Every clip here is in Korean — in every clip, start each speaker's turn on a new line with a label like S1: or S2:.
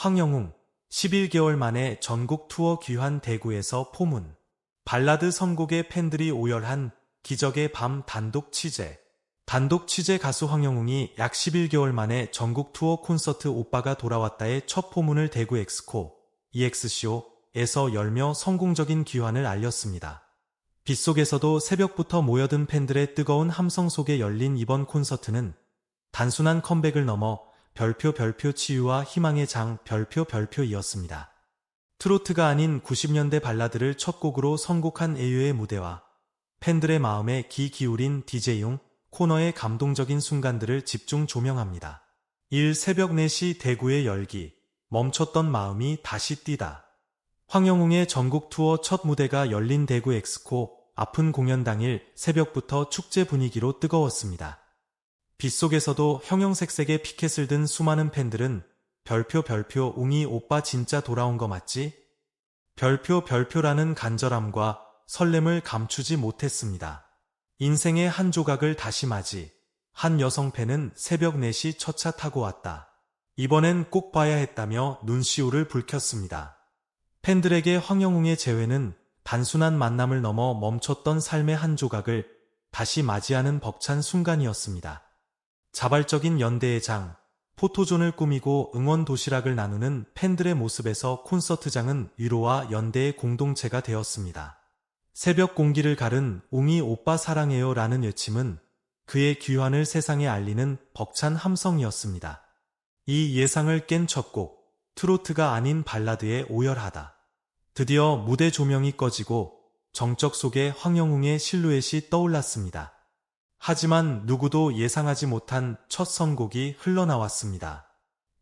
S1: 황영웅 11개월 만에 전국 투어 귀환 대구에서 포문 발라드 선곡에 팬들이 오열한 기적의 밤 단독 취재 단독 취재 가수 황영웅이 약 11개월 만에 전국 투어 콘서트 오빠가 돌아왔다의 첫 포문을 대구 엑스코 EX쇼에서 열며 성공적인 귀환을 알렸습니다. 빗속에서도 새벽부터 모여든 팬들의 뜨거운 함성 속에 열린 이번 콘서트는 단순한 컴백을 넘어 별표 별표 치유와 희망의 장 별표 별표이었습니다. 트로트가 아닌 90년대 발라드를 첫 곡으로 선곡한 애유의 무대와 팬들의 마음에 귀 기울인 DJ용 코너의 감동적인 순간들을 집중 조명합니다. 1 새벽 4시 대구의 열기, 멈췄던 마음이 다시 뛰다. 황영웅의 전국 투어 첫 무대가 열린 대구 엑스코 아픈 공연 당일 새벽부터 축제 분위기로 뜨거웠습니다. 빗속에서도 형형색색의 피켓을 든 수많은 팬들은 별표 별표 웅이 오빠 진짜 돌아온 거 맞지? 별표 별표라는 간절함과 설렘을 감추지 못했습니다. 인생의 한 조각을 다시 맞이. 한 여성 팬은 새벽 4시 첫 차 타고 왔다. 이번엔 꼭 봐야 했다며 눈시울을 붉혔습니다. 팬들에게 황영웅의 재회는 단순한 만남을 넘어 멈췄던 삶의 한 조각을 다시 맞이하는 벅찬 순간이었습니다. 자발적인 연대의 장, 포토존을 꾸미고 응원 도시락을 나누는 팬들의 모습에서 콘서트장은 위로와 연대의 공동체가 되었습니다. 새벽 공기를 가른 웅이 오빠 사랑해요 라는 외침은 그의 귀환을 세상에 알리는 벅찬 함성이었습니다. 이 예상을 깬 첫 곡, 트로트가 아닌 발라드에 오열하다. 드디어 무대 조명이 꺼지고 정적 속에 황영웅의 실루엣이 떠올랐습니다. 하지만 누구도 예상하지 못한 첫 선곡이 흘러나왔습니다.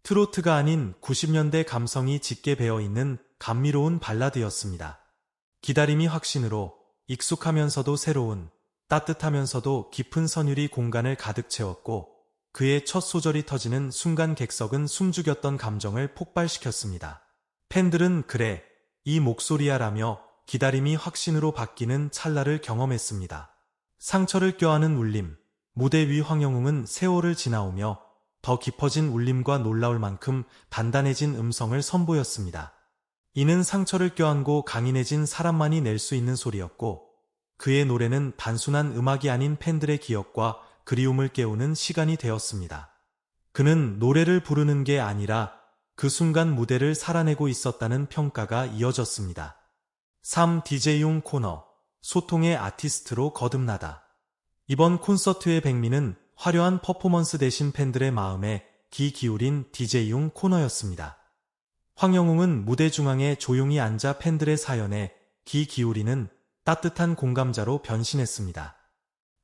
S1: 트로트가 아닌 90년대 감성이 짙게 배어있는 감미로운 발라드였습니다. 기다림이 확신으로 익숙하면서도 새로운 따뜻하면서도 깊은 선율이 공간을 가득 채웠고 그의 첫 소절이 터지는 순간 객석은 숨죽였던 감정을 폭발시켰습니다. 팬들은 그래, 이 목소리야라며 기다림이 확신으로 바뀌는 찰나를 경험했습니다. 상처를 껴안은 울림, 무대 위 황영웅은 세월을 지나오며 더 깊어진 울림과 놀라울 만큼 단단해진 음성을 선보였습니다. 이는 상처를 껴안고 강인해진 사람만이 낼 수 있는 소리였고 그의 노래는 단순한 음악이 아닌 팬들의 기억과 그리움을 깨우는 시간이 되었습니다. 그는 노래를 부르는 게 아니라 그 순간 무대를 살아내고 있었다는 평가가 이어졌습니다. 3. DJ용 코너 소통의 아티스트로 거듭나다. 이번 콘서트의 백미는 화려한 퍼포먼스 대신 팬들의 마음에 귀 기울인 DJ용 코너였습니다. 황영웅은 무대 중앙에 조용히 앉아 팬들의 사연에 귀 기울이는 따뜻한 공감자로 변신했습니다.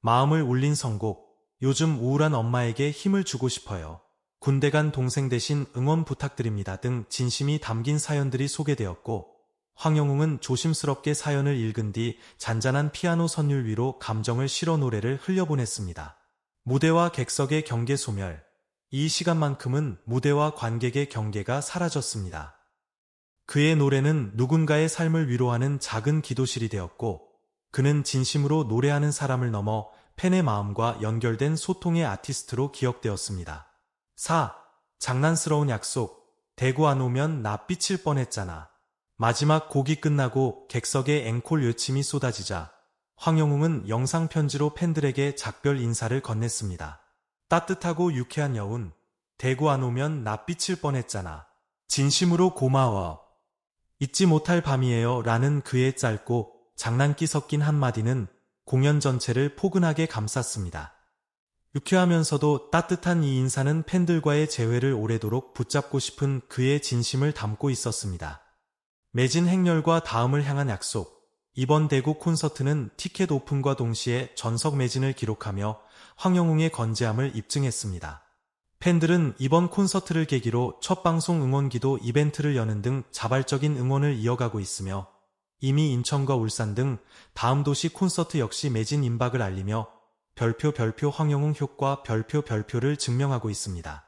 S1: 마음을 울린 선곡, 요즘 우울한 엄마에게 힘을 주고 싶어요. 군대 간 동생 대신 응원 부탁드립니다 등 진심이 담긴 사연들이 소개되었고 황영웅은 조심스럽게 사연을 읽은 뒤 잔잔한 피아노 선율 위로 감정을 실어 노래를 흘려보냈습니다. 무대와 객석의 경계 소멸. 이 시간만큼은 무대와 관객의 경계가 사라졌습니다. 그의 노래는 누군가의 삶을 위로하는 작은 기도실이 되었고 그는 진심으로 노래하는 사람을 넘어 팬의 마음과 연결된 소통의 아티스트로 기억되었습니다. 4. 장난스러운 약속. 대구 안 오면 나 삐칠 뻔했잖아. 마지막 곡이 끝나고 객석의 앵콜 외침이 쏟아지자 황영웅은 영상 편지로 팬들에게 작별 인사를 건넸습니다. 따뜻하고 유쾌한 여운, 대구 안 오면 나 삐칠 뻔했잖아. 진심으로 고마워. 잊지 못할 밤이에요 라는 그의 짧고 장난기 섞인 한마디는 공연 전체를 포근하게 감쌌습니다. 유쾌하면서도 따뜻한 이 인사는 팬들과의 재회를 오래도록 붙잡고 싶은 그의 진심을 담고 있었습니다. 매진 행렬과 다음을 향한 약속. 이번 대구 콘서트는 티켓 오픈과 동시에 전석 매진을 기록하며 황영웅의 건재함을 입증했습니다. 팬들은 이번 콘서트를 계기로 첫 방송 응원기도 이벤트를 여는 등 자발적인 응원을 이어가고 있으며 이미 인천과 울산 등 다음 도시 콘서트 역시 매진 임박을 알리며 별표 별표 황영웅 효과 별표 별표를 증명하고 있습니다.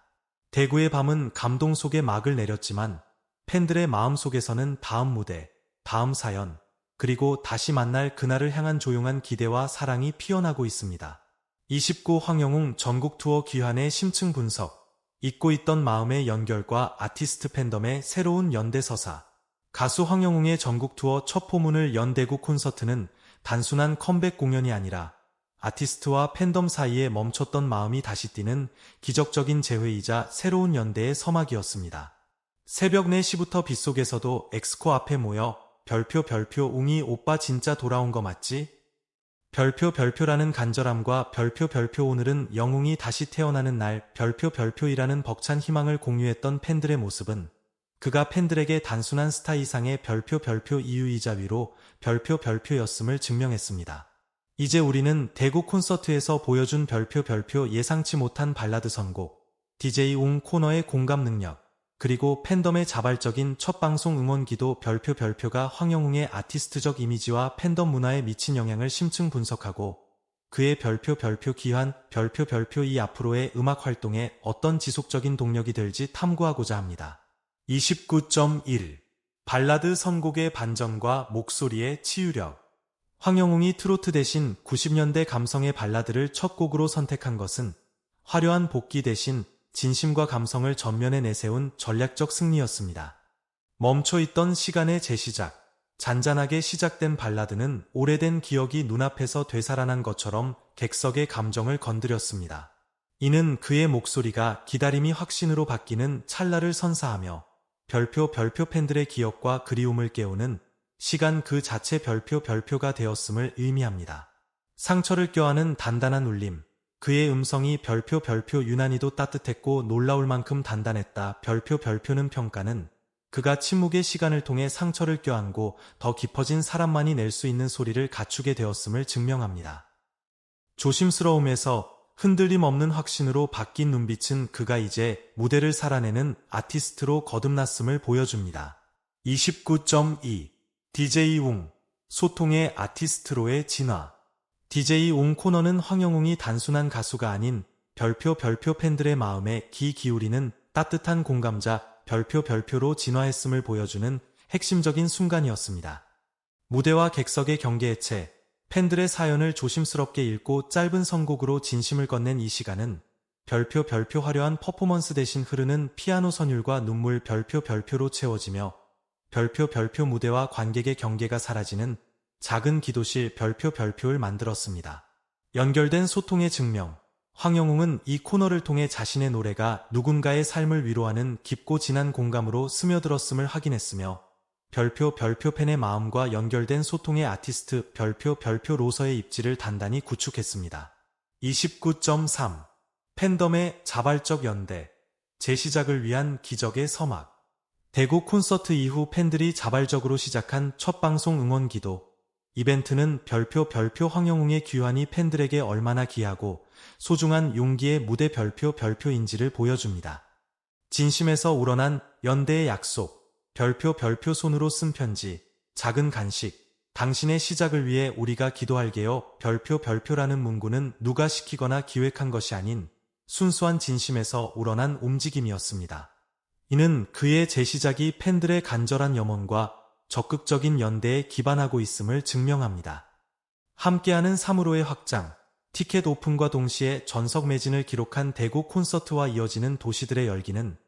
S1: 대구의 밤은 감동 속에 막을 내렸지만 팬들의 마음속에서는 다음 무대, 다음 사연, 그리고 다시 만날 그날을 향한 조용한 기대와 사랑이 피어나고 있습니다. 29 황영웅 전국 투어 귀환의 심층 분석 잊고 있던 마음의 연결과 아티스트 팬덤의 새로운 연대 서사. 가수 황영웅의 전국 투어 첫 포문을 연 대구 콘서트는 단순한 컴백 공연이 아니라 아티스트와 팬덤 사이에 멈췄던 마음이 다시 뛰는 기적적인 재회이자 새로운 연대의 서막이었습니다. 새벽 4시부터 빗속에서도 엑스코 앞에 모여 별표 별표 웅이 오빠 진짜 돌아온 거 맞지? 별표 별표라는 간절함과 별표 별표 오늘은 영웅이 다시 태어나는 날 별표 별표이라는 벅찬 희망을 공유했던 팬들의 모습은 그가 팬들에게 단순한 스타 이상의 별표 별표 이유이자 위로 별표 별표였음을 증명했습니다. 이제 우리는 대구 콘서트에서 보여준 별표 별표 예상치 못한 발라드 선곡, DJ 웅 코너의 공감 능력, 그리고 팬덤의 자발적인 첫 방송 응원기도 별표 별표가 황영웅의 아티스트적 이미지와 팬덤 문화에 미친 영향을 심층 분석하고 그의 별표 별표 기환 별표 별표 이 앞으로의 음악 활동에 어떤 지속적인 동력이 될지 탐구하고자 합니다. 29.1 발라드 선곡의 반전과 목소리의 치유력 황영웅이 트로트 대신 90년대 감성의 발라드를 첫 곡으로 선택한 것은 화려한 복귀 대신 진심과 감성을 전면에 내세운 전략적 승리였습니다. 멈춰있던 시간의 재시작, 잔잔하게 시작된 발라드는 오래된 기억이 눈앞에서 되살아난 것처럼 객석의 감정을 건드렸습니다. 이는 그의 목소리가 기다림이 확신으로 바뀌는 찰나를 선사하며 별표 별표 팬들의 기억과 그리움을 깨우는 시간 그 자체 별표 별표가 되었음을 의미합니다. 상처를 껴안은 단단한 울림, 그의 음성이 별표 별표 유난히도 따뜻했고 놀라울 만큼 단단했다. 별표 별표는 평가는 그가 침묵의 시간을 통해 상처를 껴안고 더 깊어진 사람만이 낼 수 있는 소리를 갖추게 되었음을 증명합니다. 조심스러움에서 흔들림 없는 확신으로 바뀐 눈빛은 그가 이제 무대를 살아내는 아티스트로 거듭났음을 보여줍니다. 29.2 DJ 웅 소통의 아티스트로의 진화 DJ 웅 코너는 황영웅이 단순한 가수가 아닌 별표 별표 팬들의 마음에 기 기울이는 따뜻한 공감자 별표 별표로 진화했음을 보여주는 핵심적인 순간이었습니다. 무대와 객석의 경계해체, 팬들의 사연을 조심스럽게 읽고 짧은 선곡으로 진심을 건넨 이 시간은 별표 별표 화려한 퍼포먼스 대신 흐르는 피아노 선율과 눈물 별표 별표로 채워지며 별표 별표 무대와 관객의 경계가 사라지는 작은 기도실 별표 별표를 만들었습니다. 연결된 소통의 증명. 황영웅은 이 코너를 통해 자신의 노래가 누군가의 삶을 위로하는 깊고 진한 공감으로 스며들었음을 확인했으며 별표 별표 팬의 마음과 연결된 소통의 아티스트 별표 별표 로서의 입지를 단단히 구축했습니다. 29.3 팬덤의 자발적 연대 재시작을 위한 기적의 서막 대구 콘서트 이후 팬들이 자발적으로 시작한 첫 방송 응원 기도 이벤트는 별표 별표 황영웅의 귀환이 팬들에게 얼마나 귀하고 소중한 용기의 무대 별표 별표인지를 보여줍니다. 진심에서 우러난 연대의 약속, 별표 별표 손으로 쓴 편지, 작은 간식, 당신의 시작을 위해 우리가 기도할게요. 별표 별표라는 문구는 누가 시키거나 기획한 것이 아닌 순수한 진심에서 우러난 움직임이었습니다. 이는 그의 재시작이 팬들의 간절한 염원과 적극적인 연대에 기반하고 있음을 증명합니다. 함께하는 3으로의 확장, 티켓 오픈과 동시에 전석 매진을 기록한 대구 콘서트와 이어지는 도시들의 열기는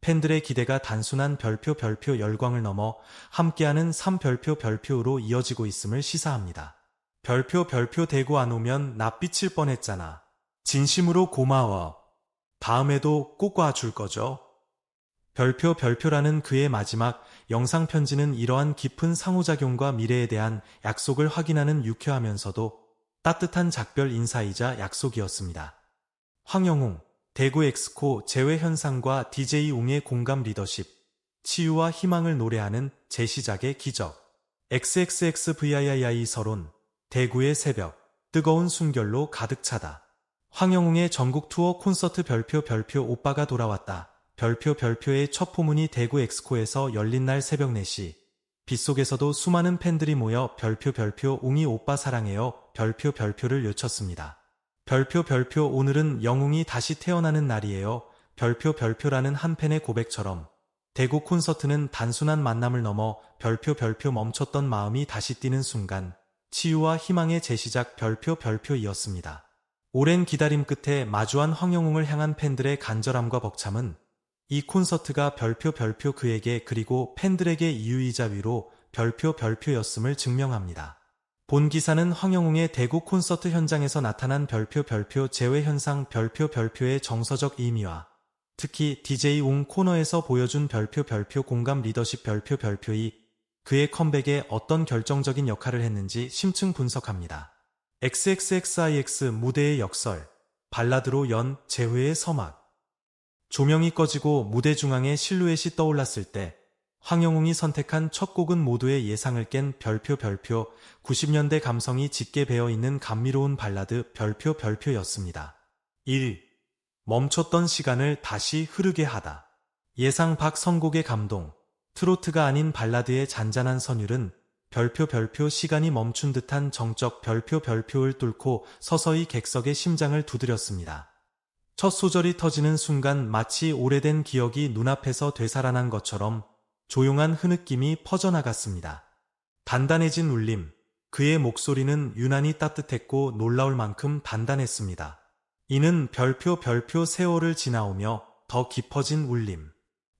S1: 팬들의 기대가 단순한 별표 별표 열광을 넘어 함께하는 3별표 별표로 이어지고 있음을 시사합니다. 별표 별표 대구 안 오면 낯비칠 뻔했잖아. 진심으로 고마워. 다음에도 꼭 와줄 거죠? 별표 별표라는 그의 마지막 영상 편지는 이러한 깊은 상호작용과 미래에 대한 약속을 확인하는 유쾌하면서도 따뜻한 작별 인사이자 약속이었습니다. 황영웅, 대구 엑스코 재회 현상과 DJ 웅의 공감 리더십, 치유와 희망을 노래하는 재시작의 기적, XXXVII 서론, 대구의 새벽, 뜨거운 순결로 가득 차다. 황영웅의 전국 투어 콘서트 별표 별표 오빠가 돌아왔다. 별표 별표의 첫 포문이 대구 엑스코에서 열린 날 새벽 4시. 빗속에서도 수많은 팬들이 모여 별표 별표 웅이 오빠 사랑해요 별표 별표를 외쳤습니다. 별표 별표 오늘은 영웅이 다시 태어나는 날이에요. 별표 별표라는 한 팬의 고백처럼 대구 콘서트는 단순한 만남을 넘어 별표 별표 멈췄던 마음이 다시 뛰는 순간 치유와 희망의 재시작 별표 별표이었습니다. 오랜 기다림 끝에 마주한 황영웅을 향한 팬들의 간절함과 벅참은 이 콘서트가 별표 별표 그에게 그리고 팬들에게 이유이자 위로 별표 별표였음을 증명합니다. 본 기사는 황영웅의 대구 콘서트 현장에서 나타난 별표 별표 재회 현상 별표 별표의 정서적 의미와 특히 DJ 웅 코너에서 보여준 별표 별표 공감 리더십 별표 별표이 그의 컴백에 어떤 결정적인 역할을 했는지 심층 분석합니다. XXXIX 무대의 역설, 발라드로 연 재회의 서막. 조명이 꺼지고 무대 중앙에 실루엣이 떠올랐을 때 황영웅이 선택한 첫 곡은 모두의 예상을 깬 별표 별표 90년대 감성이 짙게 배어있는 감미로운 발라드 별표 별표였습니다. 1. 멈췄던 시간을 다시 흐르게 하다. 예상 밖 선곡의 감동, 트로트가 아닌 발라드의 잔잔한 선율은 별표 별표 시간이 멈춘 듯한 정적 별표 별표를 뚫고 서서히 객석의 심장을 두드렸습니다. 첫 소절이 터지는 순간 마치 오래된 기억이 눈앞에서 되살아난 것처럼 조용한 흐느낌이 퍼져나갔습니다. 단단해진 울림, 그의 목소리는 유난히 따뜻했고 놀라울 만큼 단단했습니다. 이는 별표 별표 세월을 지나오며 더 깊어진 울림.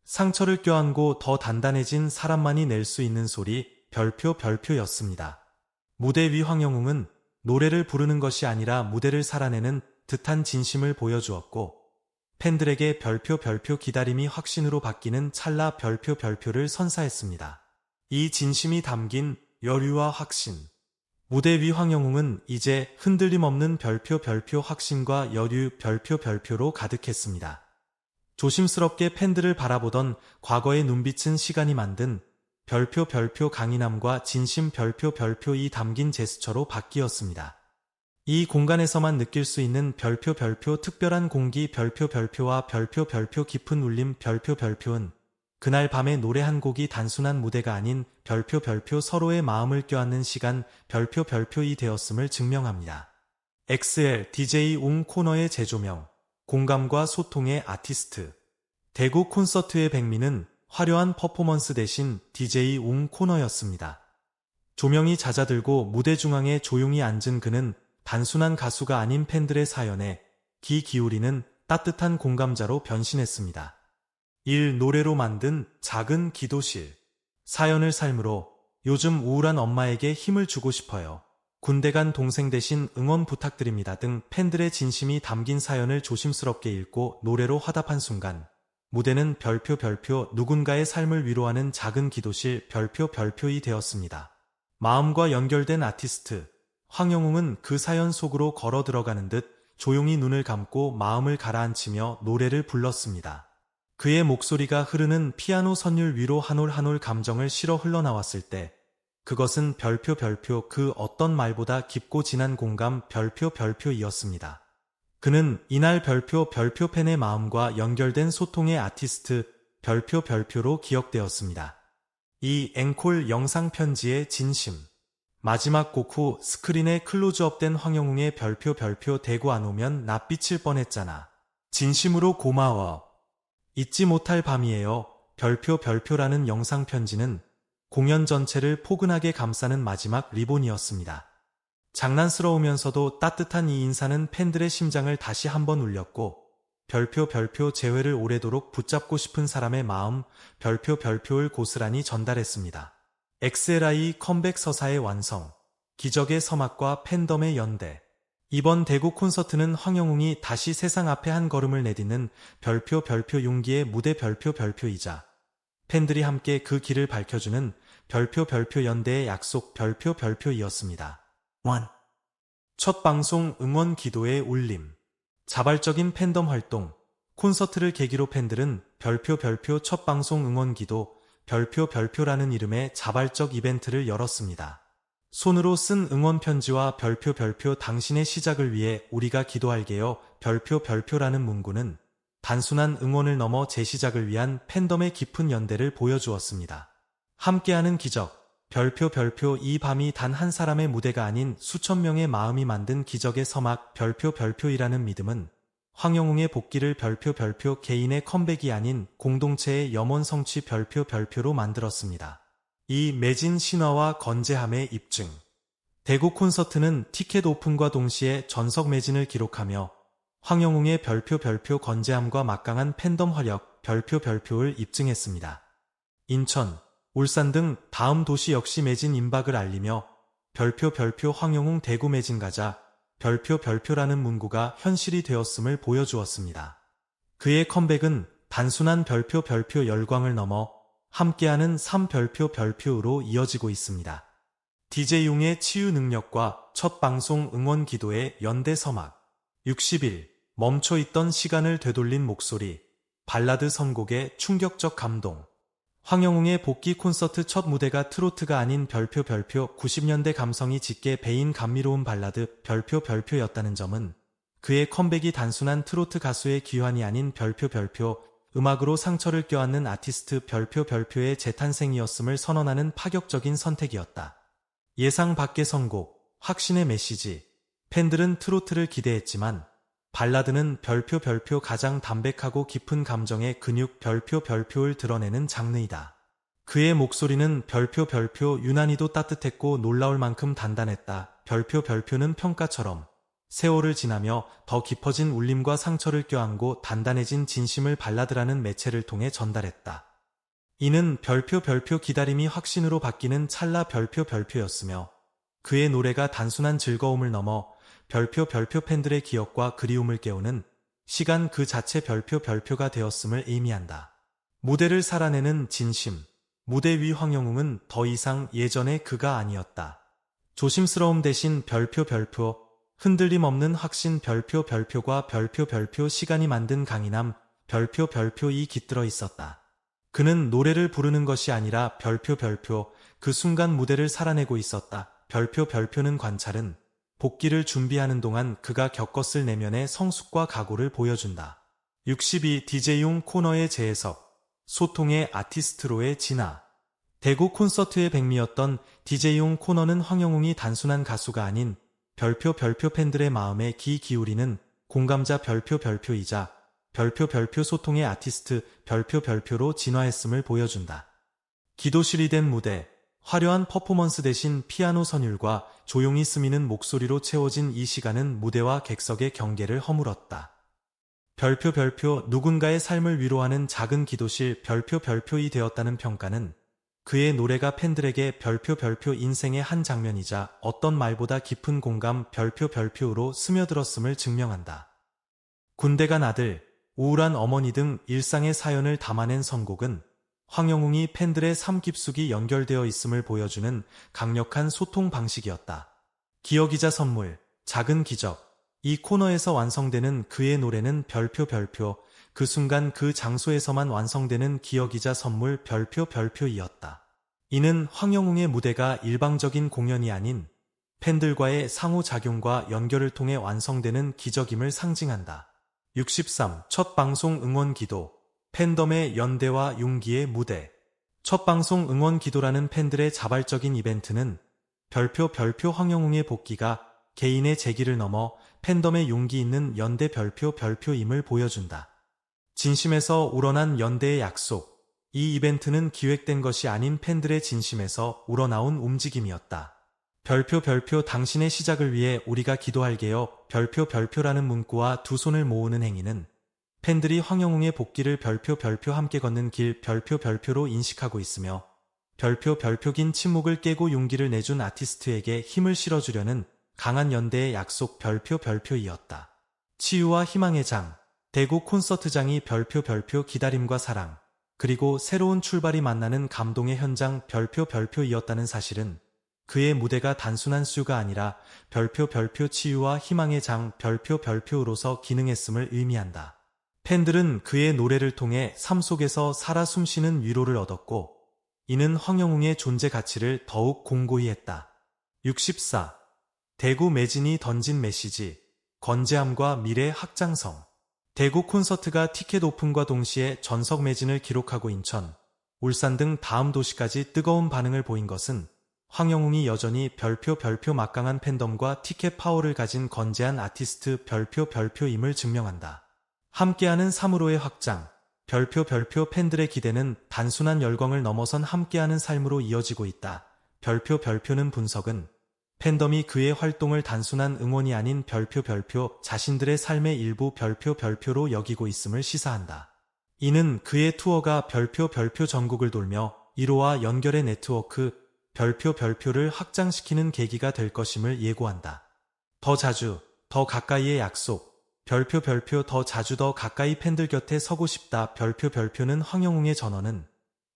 S1: 상처를 껴안고 더 단단해진 사람만이 낼 수 있는 소리 별표 별표였습니다. 무대 위 황영웅은 노래를 부르는 것이 아니라 무대를 살아내는 듯한 진심을 보여주었고 팬들에게 별표 별표 기다림이 확신으로 바뀌는 찰나 별표 별표를 선사했습니다. 이 진심이 담긴 여류와 확신. 무대 위 황영웅은 이제 흔들림 없는 별표 별표 확신과 여류 별표 별표로 가득했습니다. 조심스럽게 팬들을 바라보던 과거의 눈빛은 시간이 만든 별표 별표 강인함과 진심 별표 별표 이 담긴 제스처로 바뀌었습니다. 이 공간에서만 느낄 수 있는 별표 별표 특별한 공기 별표 별표와 별표 별표 깊은 울림 별표 별표는 그날 밤에 노래 한 곡이 단순한 무대가 아닌 별표 별표 서로의 마음을 껴안는 시간 별표 별표이 되었음을 증명합니다. XL DJ 웅 코너의 재조명 공감과 소통의 아티스트 대구 콘서트의 백미는 화려한 퍼포먼스 대신 DJ 웅 코너였습니다. 조명이 잦아들고 무대 중앙에 조용히 앉은 그는 단순한 가수가 아닌 팬들의 사연에 귀 기울이는 따뜻한 공감자로 변신했습니다. 1. 노래로 만든 작은 기도실. 사연을 삶으로 요즘 우울한 엄마에게 힘을 주고 싶어요. 군대 간 동생 대신 응원 부탁드립니다 등 팬들의 진심이 담긴 사연을 조심스럽게 읽고 노래로 화답한 순간 무대는 별표 별표 누군가의 삶을 위로하는 작은 기도실 별표 별표이 되었습니다. 마음과 연결된 아티스트 황영웅은 그 사연 속으로 걸어 들어가는 듯 조용히 눈을 감고 마음을 가라앉히며 노래를 불렀습니다. 그의 목소리가 흐르는 피아노 선율 위로 한 올 한 올 감정을 실어 흘러나왔을 때 그것은 별표 별표 그 어떤 말보다 깊고 진한 공감 별표 별표이었습니다. 그는 이날 별표 별표 팬의 마음과 연결된 소통의 아티스트 별표 별표로 기억되었습니다. 이 앵콜 영상 편지의 진심 마지막 곡 후 스크린에 클로즈업된 황영웅의 별표 별표 대구 안 오면 낯비칠 뻔했잖아. 진심으로 고마워. 잊지 못할 밤이에요. 별표 별표라는 영상 편지는 공연 전체를 포근하게 감싸는 마지막 리본이었습니다. 장난스러우면서도 따뜻한 이 인사는 팬들의 심장을 다시 한번 울렸고 별표 별표 재회를 오래도록 붙잡고 싶은 사람의 마음 별표 별표를 고스란히 전달했습니다. XLI 컴백 서사의 완성, 기적의 서막과 팬덤의 연대. 이번 대구 콘서트는 황영웅이 다시 세상 앞에 한 걸음을 내딛는 별표 별표 용기의 무대 별표 별표이자 팬들이 함께 그 길을 밝혀주는 별표 별표 연대의 약속 별표 별표이었습니다. 1. 첫 방송 응원 기도의 울림. 자발적인 팬덤 활동. 콘서트를 계기로 팬들은 별표 별표 첫 방송 응원 기도 별표 별표라는 이름의 자발적 이벤트를 열었습니다. 손으로 쓴 응원 편지와 별표 별표 당신의 시작을 위해 우리가 기도할게요. 별표 별표라는 문구는 단순한 응원을 넘어 재시작을 위한 팬덤의 깊은 연대를 보여주었습니다. 함께하는 기적. 별표 별표 이 밤이 단 한 사람의 무대가 아닌 수천 명의 마음이 만든 기적의 서막 별표 별표이라는 믿음은 황영웅의 복귀를 별표 별표 개인의 컴백이 아닌 공동체의 염원 성취 별표 별표로 만들었습니다. 이 매진 신화와 건재함의 입증. 대구 콘서트는 티켓 오픈과 동시에 전석 매진을 기록하며 황영웅의 별표 별표 건재함과 막강한 팬덤 활약 별표 별표를 입증했습니다. 인천, 울산 등 다음 도시 역시 매진 임박을 알리며 별표 별표 황영웅 대구 매진 가자 별표 별표라는 문구가 현실이 되었음을 보여주었습니다. 그의 컴백은 단순한 별표 별표 열광을 넘어 함께하는 3별표 별표로 이어지고 있습니다. DJ용의 치유 능력과 첫 방송 응원 기도의 연대 서막 60일 멈춰있던 시간을 되돌린 목소리 발라드 선곡의 충격적 감동 황영웅의 복귀 콘서트 첫 무대가 트로트가 아닌 별표 별표 90년대 감성이 짙게 배인 감미로운 발라드 별표 별표였다는 점은 그의 컴백이 단순한 트로트 가수의 귀환이 아닌 별표 별표 음악으로 상처를 껴안는 아티스트 별표 별표의 재탄생이었음을 선언하는 파격적인 선택이었다. 예상 밖의 선곡, 확신의 메시지, 팬들은 트로트를 기대했지만 발라드는 별표 별표 가장 담백하고 깊은 감정의 근육 별표 별표를 드러내는 장르이다. 그의 목소리는 별표 별표 유난히도 따뜻했고 놀라울 만큼 단단했다. 별표 별표는 평가처럼 세월을 지나며 더 깊어진 울림과 상처를 껴안고 단단해진 진심을 발라드라는 매체를 통해 전달했다. 이는 별표 별표 기다림이 확신으로 바뀌는 찰나 별표 별표였으며 그의 노래가 단순한 즐거움을 넘어 별표 별표 팬들의 기억과 그리움을 깨우는 시간 그 자체 별표 별표가 되었음을 의미한다. 무대를 살아내는 진심, 무대 위 황영웅은 더 이상 예전의 그가 아니었다. 조심스러움 대신 별표 별표, 흔들림 없는 확신 별표 별표과 별표 별표 시간이 만든 강인함 별표 별표 이 깃들어 있었다. 그는 노래를 부르는 것이 아니라 별표 별표 그 순간 무대를 살아내고 있었다. 별표 별표는 관찰은 복귀를 준비하는 동안 그가 겪었을 내면의 성숙과 각오를 보여준다. 62 DJ용 코너의 재해석 소통의 아티스트로의 진화 대구 콘서트의 백미였던 DJ용 코너는 황영웅이 단순한 가수가 아닌 별표 별표 팬들의 마음에 기 기울이는 공감자 별표 별표이자 별표 별표 소통의 아티스트 별표 별표로 진화했음을 보여준다. 기도실이 된 무대, 화려한 퍼포먼스 대신 피아노 선율과 조용히 스미는 목소리로 채워진 이 시간은 무대와 객석의 경계를 허물었다. 별표 별표 누군가의 삶을 위로하는 작은 기도실 별표 별표이 되었다는 평가는 그의 노래가 팬들에게 별표 별표 인생의 한 장면이자 어떤 말보다 깊은 공감 별표 별표로 스며들었음을 증명한다. 군대 간 아들, 우울한 어머니 등 일상의 사연을 담아낸 선곡은 황영웅이 팬들의 삶 깊숙이 연결되어 있음을 보여주는 강력한 소통 방식이었다. 기억이자 선물, 작은 기적. 이 코너에서 완성되는 그의 노래는 별표 별표, 그 순간 그 장소에서만 완성되는 기억이자 선물 별표 별표이었다. 이는 황영웅의 무대가 일방적인 공연이 아닌 팬들과의 상호작용과 연결을 통해 완성되는 기적임을 상징한다. 63. 첫 방송 응원 기도 팬덤의 연대와 용기의 무대 첫 방송 응원 기도라는 팬들의 자발적인 이벤트는 별표 별표 황영웅의 복귀가 개인의 재기를 넘어 팬덤의 용기 있는 연대 별표 별표임을 보여준다. 진심에서 우러난 연대의 약속. 이 이벤트는 기획된 것이 아닌 팬들의 진심에서 우러나온 움직임이었다. 별표 별표 당신의 시작을 위해 우리가 기도할게요. 별표 별표라는 문구와 두 손을 모으는 행위는 팬들이 황영웅의 복귀를 별표 별표 함께 걷는 길 별표 별표로 인식하고 있으며 별표 별표 긴 침묵을 깨고 용기를 내준 아티스트에게 힘을 실어주려는 강한 연대의 약속 별표 별표이었다. 치유와 희망의 장, 대구 콘서트장이 별표 별표 기다림과 사랑, 그리고 새로운 출발이 만나는 감동의 현장 별표 별표이었다는 사실은 그의 무대가 단순한 수가 아니라 별표 별표 치유와 희망의 장 별표 별표로서 기능했음을 의미한다. 팬들은 그의 노래를 통해 삶 속에서 살아 숨쉬는 위로를 얻었고 이는 황영웅의 존재 가치를 더욱 공고히 했다. 64. 대구 매진이 던진 메시지 건재함과 미래 확장성 대구 콘서트가 티켓 오픈과 동시에 전석 매진을 기록하고 인천, 울산 등 다음 도시까지 뜨거운 반응을 보인 것은 황영웅이 여전히 별표 별표 막강한 팬덤과 티켓 파워를 가진 건재한 아티스트 별표 별표임을 증명한다. 함께하는 3으로의 확장, 별표 별표 팬들의 기대는 단순한 열광을 넘어선 함께하는 삶으로 이어지고 있다. 별표 별표는 분석은 팬덤이 그의 활동을 단순한 응원이 아닌 별표 별표 자신들의 삶의 일부 별표 별표로 여기고 있음을 시사한다. 이는 그의 투어가 별표 별표 전국을 돌며 1호와 연결의 네트워크 별표 별표를 확장시키는 계기가 될 것임을 예고한다. 더 자주, 더 가까이의 약속, 별표 별표 더 자주 더 가까이 팬들 곁에 서고 싶다 별표 별표는 황영웅의 전언은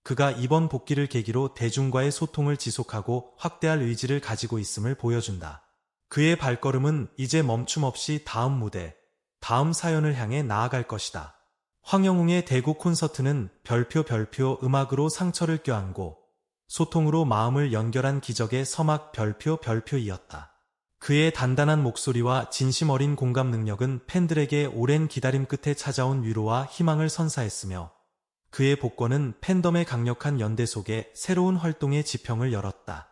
S1: 그가 이번 복귀를 계기로 대중과의 소통을 지속하고 확대할 의지를 가지고 있음을 보여준다. 그의 발걸음은 이제 멈춤 없이 다음 무대, 다음 사연을 향해 나아갈 것이다. 황영웅의 대구 콘서트는 별표 별표 음악으로 상처를 껴안고 소통으로 마음을 연결한 기적의 서막 별표 별표이었다. 그의 단단한 목소리와 진심 어린 공감 능력은 팬들에게 오랜 기다림 끝에 찾아온 위로와 희망을 선사했으며 그의 복권은 팬덤의 강력한 연대 속에 새로운 활동의 지평을 열었다.